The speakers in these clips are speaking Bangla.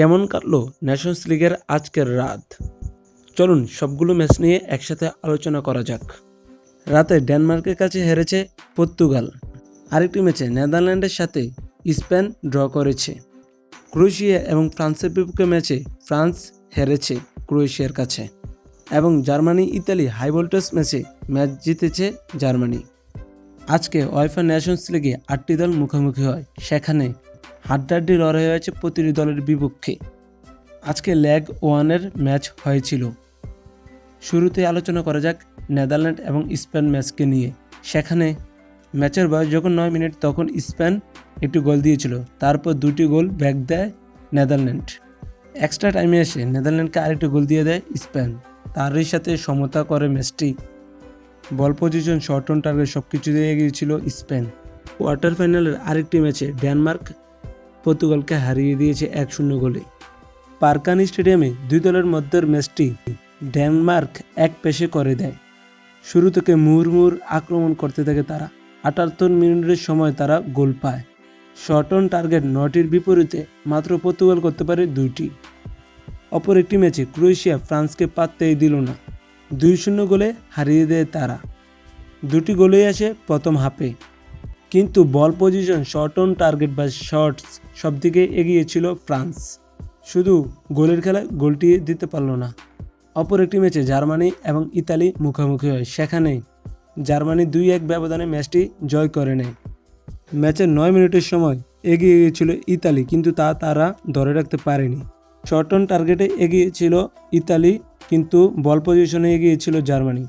কেমন কাটলো ন্যাশনস লিগের আজকের রাত? চলুন সবগুলো ম্যাচ নিয়ে একসাথে আলোচনা করা যাক। রাতে ডেনমার্কের কাছে হেরেছে পর্তুগাল। আরেকটি ম্যাচে নেদারল্যান্ডের সাথে স্পেন ড্র করেছে। ক্রোয়েশিয়া এবং ফ্রান্সের বিপক্ষে ম্যাচে ফ্রান্স হেরেছে ক্রোয়েশিয়ার কাছে। এবং জার্মানি, ইতালি হাই ভোল্টেজ ম্যাচে ম্যাচ জিতেছে জার্মানি। আজকে ওয়াইফা ন্যাশনস লিগে আটটি দল মুখোমুখি হয়। সেখানে হাড্ডাহাড্ডি লড়াই হয়েছে প্রতিটি দলের বিপক্ষে। আজকে লেগ ওয়ানের ম্যাচ হয়েছিল। শুরুতে আলোচনা করা যাক নেদারল্যান্ড এবং স্পেন ম্যাচকে নিয়ে। সেখানে ম্যাচের বয়স যখন নয় মিনিট, তখন স্পেন একটি গোল দিয়েছিল। তারপর দুটি গোল ব্যাক দেয় নেদারল্যান্ড। এক্সট্রা টাইমে এসে নেদারল্যান্ডকে আরেকটি গোল দিয়ে দেয় স্পেন। তারই সাথে সমতা করে ম্যাচটি। Ball possession shot on target সব কিছু দিয়ে গিয়েছিল স্পেন। কোয়ার্টার ফাইনালের আরেকটি ম্যাচে ডেনমার্ক পর্তুগালকে হারিয়ে দিয়েছে এক শূন্য গোলে। পার্কানি স্টেডিয়ামে দুই দলের মধ্যের ম্যাচটি ডেনমার্ক এক পেশে করে দেয়। শুরু থেকে মুহুর্মুহুর আক্রমণ করতে থাকে তারা। আটাত্তর মিনিটের সময় তারা গোল পায়। শর্ট অন টার্গেট নটির বিপরীতে মাত্র পর্তুগাল করতে পারে দুইটি। অপর একটি ম্যাচে ক্রোয়েশিয়া ফ্রান্সকে পাত্তেই দিল না। দুই শূন্য গোলে হারিয়ে দেয় তারা। দুটি গোলেই আসে প্রথম হাফে। কিন্তু ball possession shot on target বা শর্টস সব দিকে এগিয়ে ছিল ফ্রান্স। শুধু গোলের খেলায় গোলটি দিতে পারল না। অপর একটি ম্যাচে জার্মানি এবং ইতালি মুখোমুখি হয়। সেখানে জার্মানি দুই এক ব্যবধানে ম্যাচটি জয় করে নেয়। ম্যাচের নয় মিনিটের সময় এগিয়ে গিয়েছিল ইতালি, কিন্তু তা তারা ধরে রাখতে পারেনি। শর্ট অন টার্গেটে এগিয়ে ছিল ইতালি, কিন্তু বল পজিশনে এগিয়ে ছিল জার্মানি।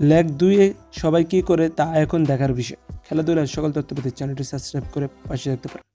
লেগ দুইয়ে সবাই কী করে তা এখন দেখার বিষয়। খেলাধুলার সকল তথ্য পেতে চ্যানেলটি সাবস্ক্রাইব করে পাশে থাকতে পারেন।